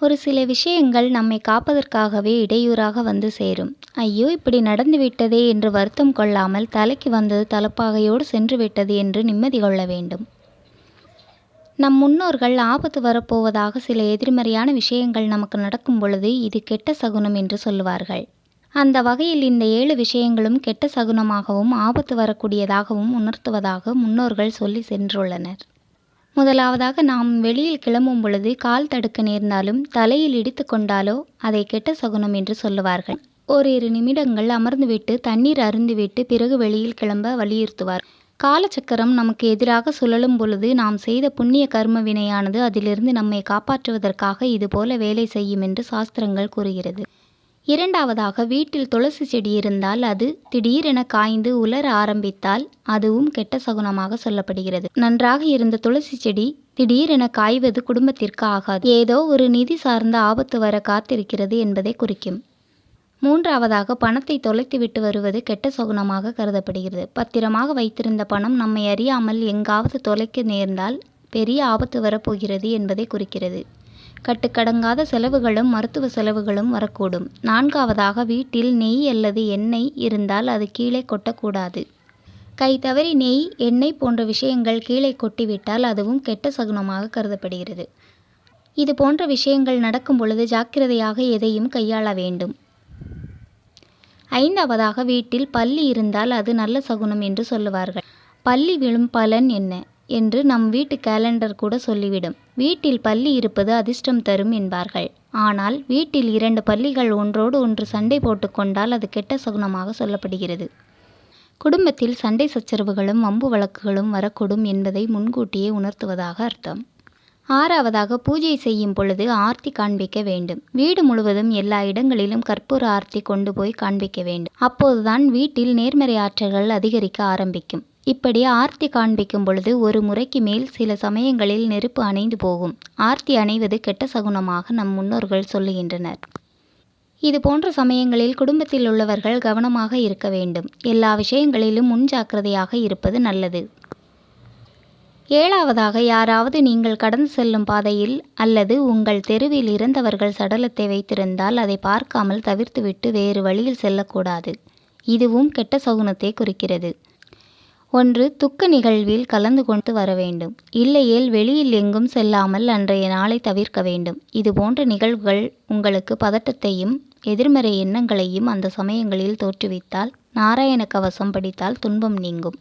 ஒரு சில விஷயங்கள் நம்மை காப்பதற்காகவே இடையூறாக வந்து சேரும். ஐயோ இப்படி நடந்து விட்டதே என்று வருத்தம் கொள்ளாமல் தலைக்கு வந்தது தலப்பாகையோடு சென்று விட்டது என்று நிம்மதி கொள்ள வேண்டும். நம் முன்னோர்கள் ஆபத்து வரப்போவதாக சில எதிர்மறையான விஷயங்கள் நமக்கு நடக்கும் பொழுது இது கெட்ட சகுனம் என்று சொல்லுவார்கள். அந்த வகையில் இந்த ஏழு விஷயங்களும் கெட்ட சகுனமாகவும் ஆபத்து வரக்கூடியதாகவும் உணர்த்துவதாக முன்னோர்கள் சொல்லி சென்றுள்ளனர். முதலாவதாக நாம் வெளியில் கிளம்பும் பொழுது கால் தடுக்க நேர்ந்தாலும் தலையில் இடித்து கொண்டாலோ அதை கெட்ட சகுனம் என்று சொல்லுவார்கள். ஓரிரு நிமிடங்கள் அமர்ந்துவிட்டு தண்ணீர் அருந்துவிட்டு பிறகு வெளியில் கிளம்ப வலியுறுத்துவார். காலச்சக்கரம் நமக்கு எதிராக சுழலும் பொழுது நாம் செய்த புண்ணிய கர்ம வினையானது அதிலிருந்து நம்மை காப்பாற்றுவதற்காக இதுபோல வேலை செய்யும் என்று சாஸ்திரங்கள் கூறுகிறது. இரண்டாவதாக வீட்டில் துளசி செடி இருந்தால் அது திடீரென காய்ந்து உலர ஆரம்பித்தால் அதுவும் கெட்ட சகுனமாக சொல்லப்படுகிறது. நன்றாக இருந்த துளசி செடி திடீரென காய்வது குடும்பத்திற்கு ஆகாது. ஏதோ ஒரு நிதி சார்ந்த ஆபத்து வர காத்திருக்கிறது என்பதை குறிக்கும். மூன்றாவதாக பணத்தை தொலைத்துவிட்டு வருவது கெட்ட சகுனமாக கருதப்படுகிறது. பத்திரமாக வைத்திருந்த பணம் நம்மை அறியாமல் எங்காவது தொலைக்க நேர்ந்தால் பெரிய ஆபத்து வரப்போகிறது என்பதை குறிக்கிறது. கட்டுக்கடங்காத செலவுகளும் மருத்துவ செலவுகளும் வரக்கூடும். நான்காவதாக வீட்டில் நெய் அல்லது எண்ணெய் இருந்தால் அது கீழே கொட்டக்கூடாது. கை தவறி நெய் எண்ணெய் போன்ற விஷயங்கள் கீழே கொட்டிவிட்டால் அதுவும் கெட்ட சகுனமாக கருதப்படுகிறது. இது போன்ற விஷயங்கள் நடக்கும் பொழுது ஜாக்கிரதையாக எதையும் கையாள வேண்டும். ஐந்தாவதாக வீட்டில் பல்லி இருந்தால் அது நல்ல சகுனம் என்று சொல்லுவார்கள். பல்லி விழும் பலன் என்ன? என்று நம் வீட்டு கேலண்டர் கூட சொல்லிவிடும். வீட்டில் பல்லி இருப்பது அதிர்ஷ்டம் தரும் என்பார்கள். ஆனால் வீட்டில் இரண்டு பல்லிகள் ஒன்றோடு ஒன்று சண்டை போட்டுக்கொண்டால் அது கெட்ட சகுனமாக சொல்லப்படுகிறது. குடும்பத்தில் சண்டை சச்சரவுகளும் வம்பு வழக்குகளும் வரக்கூடும் என்பதை முன்கூட்டியே உணர்த்துவதாக அர்த்தம். ஆறாவதாக பூஜை செய்யும் பொழுது ஆர்த்தி காண்பிக்க வேண்டும். வீடு முழுவதும் எல்லா இடங்களிலும் கற்பூர ஆர்த்தி கொண்டு போய் காண்பிக்க வேண்டும். அப்போதுதான் வீட்டில் நேர்மறை ஆற்றல்கள் அதிகரிக்க ஆரம்பிக்கும். இப்படி ஆர்த்தி காண்பிக்கும் பொழுது ஒரு முறைக்கு மேல் சில சமயங்களில் நெருப்பு அணைந்து போகும். ஆர்த்தி அணைவது கெட்ட சகுனமாக நம் முன்னோர்கள் சொல்லுகின்றனர். இது போன்ற சமயங்களில் குடும்பத்தில் உள்ளவர்கள் கவனமாக இருக்க வேண்டும். எல்லா விஷயங்களிலும் முன் ஜாக்கிரதையாக இருப்பது நல்லது. ஏழாவதாக யாராவது நீங்கள் கடந்து செல்லும் பாதையில் அல்லது உங்கள் தெருவில் இறந்தவர்கள் சடலத்தை வைத்திருந்தால் அதை பார்க்காமல் தவிர்த்துவிட்டு வேறு வழியில் செல்லக்கூடாது. இதுவும் கெட்ட சகுனத்தை குறிக்கிறது. ஒன்று துக்க நிகழ்வில் கலந்து கொண்டு வர வேண்டும். இல்லையேல் வெளியில் எங்கும் செல்லாமல் அன்றைய நாளை தவிர்க்க வேண்டும். இது போன்ற நிகழ்வுகள் உங்களுக்கு பதட்டத்தையும் எதிர்மறை எண்ணங்களையும் அந்த சமயங்களில் தோற்றுவித்தால் நாராயண கவசம் படித்தால் துன்பம் நீங்கும்.